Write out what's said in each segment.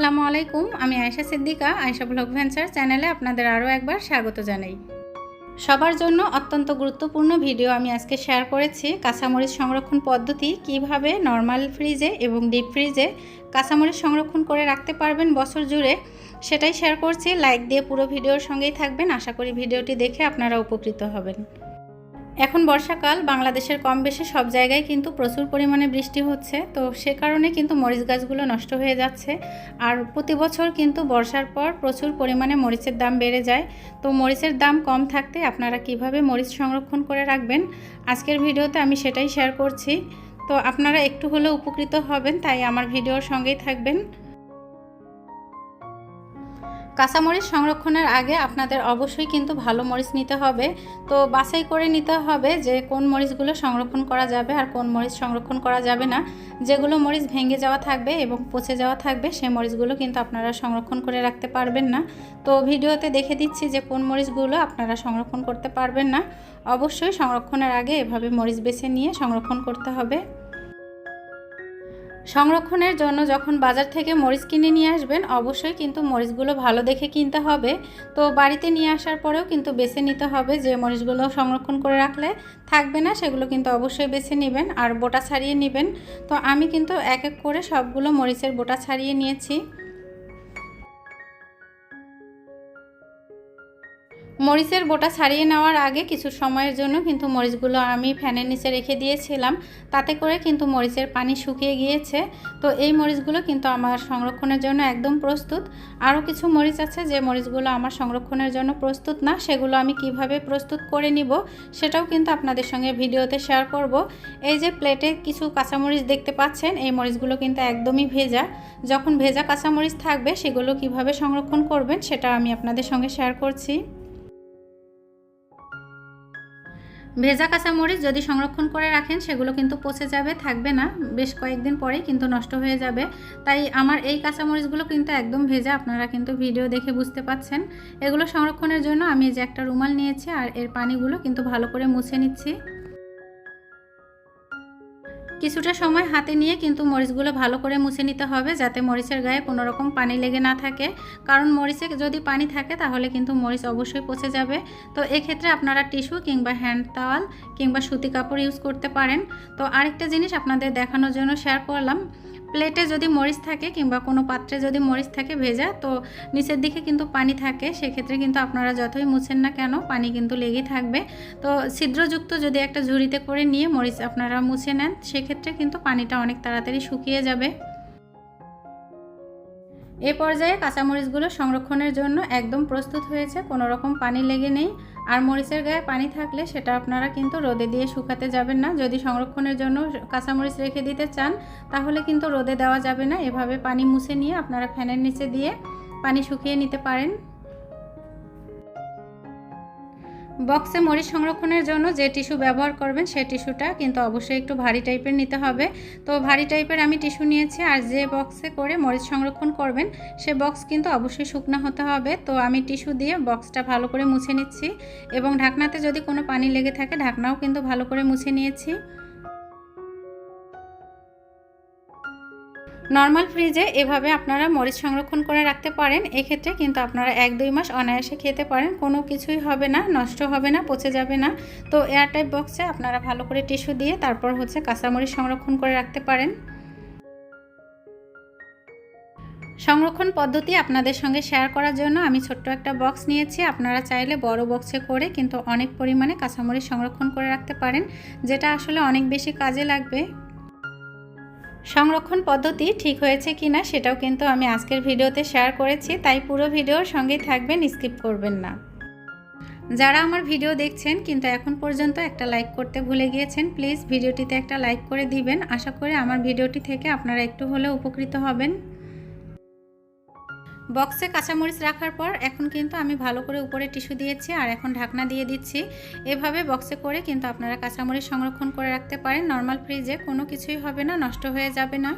আসসালামু আলাইকুম, আমি আয়েশা সিদ্দিকা, আয়েশা ব্লগ ভেঞ্চার চ্যানেলে আপনাদের আরও একবার স্বাগত জানাই। সবার জন্য অত্যন্ত গুরুত্বপূর্ণ ভিডিও আমি আজকে শেয়ার করেছি, কাঁচামরিচ সংরক্ষণ পদ্ধতি কীভাবে নর্মাল ফ্রিজে এবং ডিপ ফ্রিজে কাঁচামরিচ সংরক্ষণ করে রাখতে পারবেন বছর জুড়ে সেটাই শেয়ার করছি। লাইক দিয়ে পুরো ভিডিওর সঙ্গেই থাকবেন। আশা করি ভিডিওটি দেখে আপনারা উপকৃত হবেন। এখন বর্ষাকাল, বাংলাদেশের কম বেশি সব জায়গায় কিন্তু প্রচুর পরিমাণে বৃষ্টি হচ্ছে। তো সে কারণে কিন্তু মরিচ গাছগুলো নষ্ট হয়ে যাচ্ছে। আর প্রতি বছর কিন্তু বর্ষার পর প্রচুর পরিমাণে মরিচের দাম বেড়ে যায়। তো মরিচের দাম কম থাকতে আপনারা কীভাবে মরিচ সংরক্ষণ করে রাখবেন? আজকের ভিডিওতে আমি সেটাই শেয়ার করছি। তো আপনারা একটু হলেও উপকৃত হবেন, তাই আমার ভিডিওর সঙ্গেই থাকবেন। কাঁচামরিচ সংরক্ষণের আগে আপনাদের অবশ্যই কিন্তু ভালো মরিচ নিতে হবে। তো বাছাই করে নিতে হবে যে কোন মরিচগুলো সংরক্ষণ করা যাবে আর কোন মরিচ সংরক্ষণ করা যাবে না। যেগুলো মরিচ ভেঙে যাওয়া থাকবে এবং পচে যাওয়া থাকবে সেই মরিচগুলো কিন্তু আপনারা সংরক্ষণ করে রাখতে পারবেন না। তো ভিডিওতে দেখে দিচ্ছি যে কোন মরিচগুলো আপনারা সংরক্ষণ করতে পারবেন না। অবশ্যই সংরক্ষণের আগে এভাবে মরিচ বেছে নিয়ে সংরক্ষণ করতে হবে। সংরক্ষণের জন্য যখন বাজার থেকে মরিচ কিনে নিয়ে আসবেন, অবশ্যই কিন্তু মরিচগুলো ভালো দেখে কিনতে হবে। তো বাড়িতে নিয়ে আসার পরেও কিন্তু বেছে নিতে হবে যে মরিচগুলো সংরক্ষণ করে রাখলে থাকবে না, সেগুলো কিন্তু অবশ্যই বেছে নেবেন আর বোটা ছাড়িয়ে নেবেন। তো আমি কিন্তু এক এক করে সবগুলো মরিচের বোটা ছাড়িয়ে নিয়েছি। মরিচের বোটা ছাড়িয়ে নেওয়ার আগে কিছু সময়ের জন্য কিন্তু মরিচগুলো আমি ফ্যানের নিচে রেখে দিয়েছিলাম। তাতে করে কিন্তু মরিচের পানি শুকিয়ে গিয়েছে। তো এই মরিচগুলো কিন্তু আমার সংরক্ষণের জন্য একদম প্রস্তুত। আরও কিছু মরিচ আছে যে মরিচগুলো আমার সংরক্ষণের জন্য প্রস্তুত না, সেগুলো আমি কীভাবে প্রস্তুত করে নিব সেটাও কিন্তু আপনাদের সঙ্গে ভিডিওতে শেয়ার করব। এই যে প্লেটে কিছু কাঁচামরিচ দেখতে পাচ্ছেন, এই মরিচগুলো কিন্তু একদমই ভেজা। যখন ভেজা কাঁচামরিচ থাকবে, সেগুলো কীভাবে সংরক্ষণ করবেন সেটা আমি আপনাদের সঙ্গে শেয়ার করছি। ভেজা কাঁচামরিচ যদি সংরক্ষণ করে রাখেন, সেগুলো কিন্তু পচে যাবে, থাকবে না। বেশ কয়েকদিন পরেই কিন্তু নষ্ট হয়ে যাবে। তাই আমার এই কাঁচামরিচগুলো কিন্তু একদম ভেজা, আপনারা কিন্তু ভিডিও দেখে বুঝতে পাচ্ছেন। এগুলো সংরক্ষণের জন্য আমি যে একটা রুমাল নিয়েছি, আর এর পানিগুলো কিন্তু ভালো করে মুছে নিচ্ছি। কিছুটা সময় হাতে নিয়ে কিন্তু মরিচগুলো ভালো করে মুছে নিতে হবে যাতে মরিচের গায়ে কোনো রকম পানি লেগে না থাকে। কারণ মরিচে যদি পানি থাকে তাহলে কিন্তু মরিচ অবশ্যই পচে যাবে। তো এক্ষেত্রে আপনারা টিস্যু কিংবা হ্যান্ড তাওয়াল কিংবা সুতি কাপড় ইউজ করতে পারেন। তো আরেকটা জিনিস আপনাদের দেখানোর জন্য শেয়ার করলাম। প্লেটে যদি মরিচ থাকে কিংবা কোনো পাত্রে যদি মরিচ থাকে ভেজা, তো নিচের দিকে কিন্তু পানি থাকে। সেক্ষেত্রে কিন্তু আপনারা যতই মুছেন না কেন, পানি কিন্তু লেগেই থাকবে। তো ছিদ্রযুক্ত যদি একটা ঝুড়িতে করে নিয়ে মরিচ আপনারা মুছে নেন, সেক্ষেত্রে কিন্তু পানিটা অনেক তাড়াতাড়ি শুকিয়ে যাবে। এ পর্যায়ে কাঁচামরিচগুলো সংরক্ষণের জন্য একদম প্রস্তুত হয়েছে, কোনো রকম পানি লেগে নেই। আর মরিচের গায়ে পানি থাকলে সেটা আপনারা কিন্তু রোদে দিয়ে শুকাতে যাবেন না। যদি সংরক্ষণের জন্য কাঁচামরিচ রেখে দিতে চান, তাহলে কিন্তু রোদে দেওয়া যাবে না। এভাবে পানি মুছে নিয়ে আপনারা ফ্যানের নিচে দিয়ে পানি শুকিয়ে নিতে পারেন। বক্সে মরিচ সংরক্ষণের জন্য যে টিস্যু ব্যবহার করবেন সেই টিস্যুটা কিন্তু অবশ্যই একটু ভারী টাইপের নিতে হবে। তো ভারী টাইপের আমি টিস্যু নিয়েছি আর যে বক্সে করে মরিচ সংরক্ষণ করবেন, সে বক্স কিন্তু অবশ্যই শুকনো হতে হবে। তো আমি টিস্যু দিয়ে বক্সটা ভালো করে মুছে নিচ্ছি এবং ঢাকনাতে যদি কোনো পানি লেগে থাকে, ঢাকনাও কিন্তু ভালো করে মুছে নিয়েছি। নর্মাল ফ্রিজে এভাবে আপনারা মরিচ সংরক্ষণ করে রাখতে পারেন। এক্ষেত্রে কিন্তু আপনারা এক দুই মাস অনায়াসে খেতে পারেন। কোনো কিছুই হবে না, নষ্ট হবে না, পচে যাবে না। তো এয়ারটাইপ বক্সে আপনারা ভালো করে টিস্যু দিয়ে তারপর হচ্ছে কাঁচামরিচ সংরক্ষণ করে রাখতে পারেন। সংরক্ষণ পদ্ধতি আপনাদের সঙ্গে শেয়ার করার জন্য আমি ছোট্ট একটা বক্স নিয়েছি। আপনারা চাইলে বড় বক্সে করে কিন্তু অনেক পরিমাণে কাঁচামরিচ সংরক্ষণ করে রাখতে পারেন, যেটা আসলে অনেক বেশি কাজে লাগবে। সংরক্ষণ পদ্ধতি ঠিক হয়েছে কি না সেটাও কিন্তু আমি আজকের ভিডিওতে শেয়ার করেছি, তাই পুরো ভিডিওর সঙ্গেই থাকবেন স্কিপ করবেন না। যারা আমার ভিডিও দেখছেন, কিন্তু এখন পর্যন্ত একটা লাইক করতে ভুলে গিয়েছেন প্লিজ ভিডিওটিতে একটা লাইক করে দিবেন। আশা করে আমার ভিডিওটি থেকে আপনারা একটু হলেও উপকৃত হবেন। বক্সে কাঁচামরিচ রাখার পর এখন কিন্তু আমি ভালো করে উপরে টিস্যু দিয়েছি আর এখন ঢাকনা দিয়ে দিচ্ছি। এভাবে বক্সে করে কিন্তু আপনারা কাঁচামরিচ সংরক্ষণ করে রাখতে পারেন। নর্মাল ফ্রিজে কোনো কিছুই হবে না, নষ্ট হয়ে যাবে না।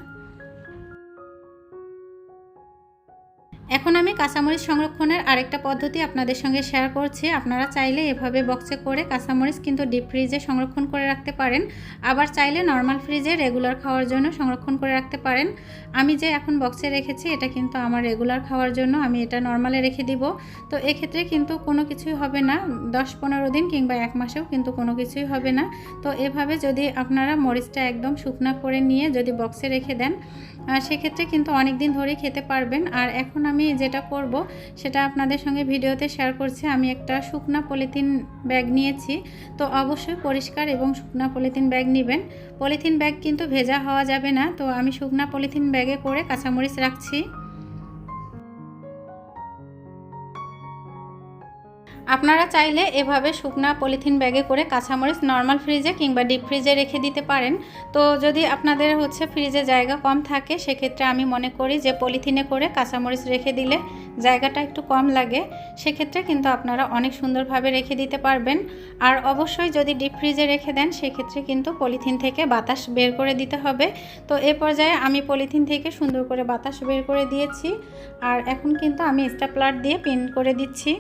এখন আমি কাঁচামরিচ সংরক্ষণের আরেকটা পদ্ধতি আপনাদের সঙ্গে শেয়ার করছি। আপনারা চাইলে এভাবে বক্সে করে কাঁচামরিচ কিন্তু ডিপ ফ্রিজে সংরক্ষণ করে রাখতে পারেন। আবার চাইলে নর্মাল ফ্রিজে রেগুলার খাওয়ার জন্য সংরক্ষণ করে রাখতে পারেন। আমি যে এখন বক্সে রেখেছি, এটা কিন্তু আমার রেগুলার খাওয়ার জন্য আমি এটা নর্মালে রেখে দিব। তো এক্ষেত্রে কিন্তু কোনো কিছুই হবে না। দশ পনেরো দিন কিংবা এক মাসেও কিন্তু কোনো কিছুই হবে না। তো এভাবে যদি আপনারা মরিচটা একদম শুকনা করে নিয়ে যদি বক্সে রেখে দেন সেক্ষেত্রে কিন্তু অনেক দিন ধরেই খেতে পারবেন। আর এখন আমি যেটা করব, সেটা আপনাদের সঙ্গে ভিডিওতে শেয়ার করছি। আমি একটা শুকনা পলিথিন ব্যাগ নিয়েছি। তো অবশ্যই পরিষ্কার এবং শুকনা পলিথিন ব্যাগ নেবেন। পলিথিন ব্যাগ কিন্তু ভেজা হওয়া যাবে না। তো আমি শুকনা পলিথিন ব্যাগে করে কাঁচামরিচ রাখছি। আপনারা চাইলে এভাবে শুকনা পলিথিন ব্যাগে করে কাঁচামরিচ নর্মাল ফ্রিজে কিংবা ডিপ ফ্রিজে রেখে দিতে পারেন। তো যদি আপনাদের হচ্ছে ফ্রিজে জায়গা কম থাকে, সেক্ষেত্রে আমি মনে করি যে পলিথিনে করে কাঁচামরিচ রেখে দিলে জায়গাটা একটু কম লাগে। সেক্ষেত্রে কিন্তু আপনারা অনেক সুন্দরভাবে রেখে দিতে পারবেন। আর অবশ্যই যদি ডিপ ফ্রিজে রেখে দেন, সেক্ষেত্রে কিন্তু পলিথিন থেকে বাতাস বের করে দিতে হবে। তো এ পর্যায়ে আমি পলিথিন থেকে সুন্দর করে বাতাস বের করে দিয়েছি। আর এখন কিন্তু আমি স্টাপলার দিয়ে পিন করে দিচ্ছি।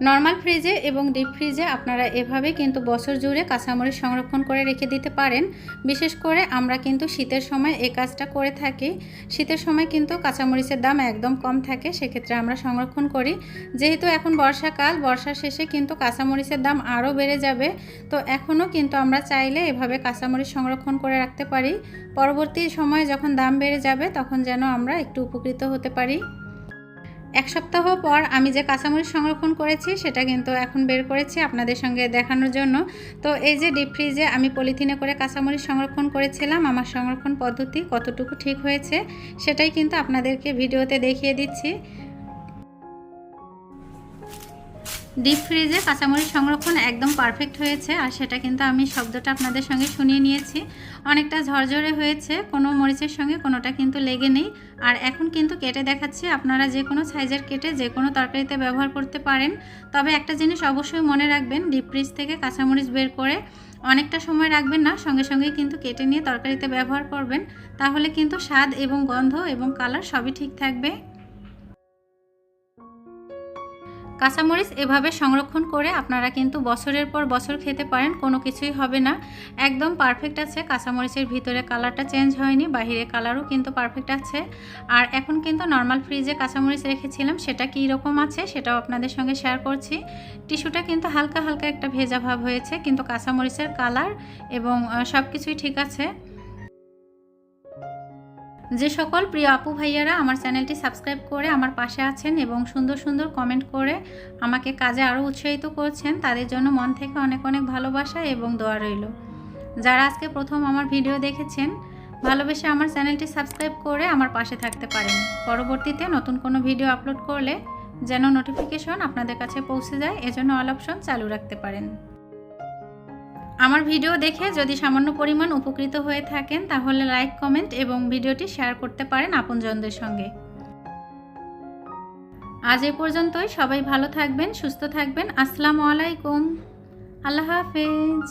নর্মাল ফ্রিজে এবং ডিপ ফ্রিজে আপনারা এভাবে কিন্তু বছর জুড়ে কাঁচামরিচ সংরক্ষণ করে রেখে দিতে পারেন। বিশেষ করে আমরা কিন্তু শীতের সময় এই কাজটা করে থাকি। শীতের সময় কিন্তু কাঁচামরিচের দাম একদম কম থাকে, সেক্ষেত্রে আমরা সংরক্ষণ করি। যেহেতু এখন বর্ষাকাল, বর্ষার শেষে কিন্তু কাঁচামরিচের দাম আরও বেড়ে যাবে। তো এখনও কিন্তু আমরা চাইলে এভাবে কাঁচামরিচ সংরক্ষণ করে রাখতে পারি। পরবর্তী সময়ে যখন দাম বেড়ে যাবে, তখন যেন আমরা একটু উপকৃত হতে পারি। এক সপ্তাহ পর আমি যে কাঁচামরিচ সংরক্ষণ করেছি, সেটা কিন্তু এখন বের করেছি আপনাদের সঙ্গে দেখানোর জন্য। তো এই যে ডিপ ফ্রিজে আমি পলিথিনে করে কাঁচামরিচ সংরক্ষণ করেছিলাম, আমার সংরক্ষণ পদ্ধতি কতটুকু ঠিক হয়েছে, সেটাই কিন্তু আপনাদেরকে ভিডিওতে দেখিয়ে দিচ্ছি। ডিপ ফ্রিজে কাঁচামরিচ সংরক্ষণ একদম পারফেক্ট হয়েছে আর সেটা কিন্তু আমি শব্দটা আপনাদের সঙ্গে শুনিয়ে নিয়েছি। অনেকটা ঝরঝরে হয়েছে, কোনো মরিচের সঙ্গে কোনোটা কিন্তু লেগে নেই। আর এখন কিন্তু কেটে দেখাচ্ছি, আপনারা যে কোনো সাইজের কেটে যে কোনো তরকারিতে ব্যবহার করতে পারেন। তবে একটা জিনিস অবশ্যই মনে রাখবেন ডিপ ফ্রিজ থেকে কাঁচামরিচ বের করে অনেকটা সময় রাখবেন না, সঙ্গে সঙ্গে কিন্তু কেটে নিয়ে তরকারিতে ব্যবহার করবেন। তাহলে কিন্তু স্বাদ এবং গন্ধ এবং কালার সবই ঠিক থাকবে। কাঁচামরিচ এভাবে সংরক্ষণ করে আপনারা কিন্তু বছরের পর বছর খেতে পারেন, কোনো কিছুই হবে না। একদম পারফেক্ট আছে, কাঁচামরিচের ভিতরে কালারটা চেঞ্জ হয়নি বাহিরে কালারও কিন্তু পারফেক্ট আছে। আর এখন কিন্তু নর্মাল ফ্রিজে কাঁচামরিচ রেখেছিলাম, সেটা কী রকম আছে সেটাও আপনাদের সঙ্গে শেয়ার করছি। টিস্যুটা কিন্তু হালকা হালকা একটা ভেজা ভাব হয়েছে, কিন্তু কাঁচামরিচের কালার এবং সব কিছুই ঠিক আছে। যে সকল প্রিয় আপু ভাইয়ারা আমার চ্যানেলটি সাবস্ক্রাইব করে আমার পাশে আছেন এবং সুন্দর সুন্দর কমেন্ট করে আমাকে কাজে আরও উৎসাহিত করছেন, তাদের জন্য মন থেকে অনেক অনেক ভালোবাসা এবং দোয়া রইল। যারা আজকে প্রথম আমার ভিডিও দেখেছেন, ভালোবেসে আমার চ্যানেলটি সাবস্ক্রাইব করে আমার পাশে থাকতে পারেন। পরবর্তীতে নতুন কোনো ভিডিও আপলোড করলে যেন নোটিফিকেশন আপনাদের কাছে পৌঁছে যায়, এজন্য অল অপশন চালু রাখতে পারেন। আমার ভিডিও দেখে যদি সামান্য পরিমাণ উপকৃত হয়ে থাকেন, তাহলে লাইক, কমেন্ট এবং ভিডিওটি শেয়ার করতে পারেন আপনজনদের সঙ্গে। আজ এ পর্যন্তই। সবাই ভালো থাকবেন, সুস্থ থাকবেন। আসসালামু আলাইকুম। আল্লাহ হাফেজ।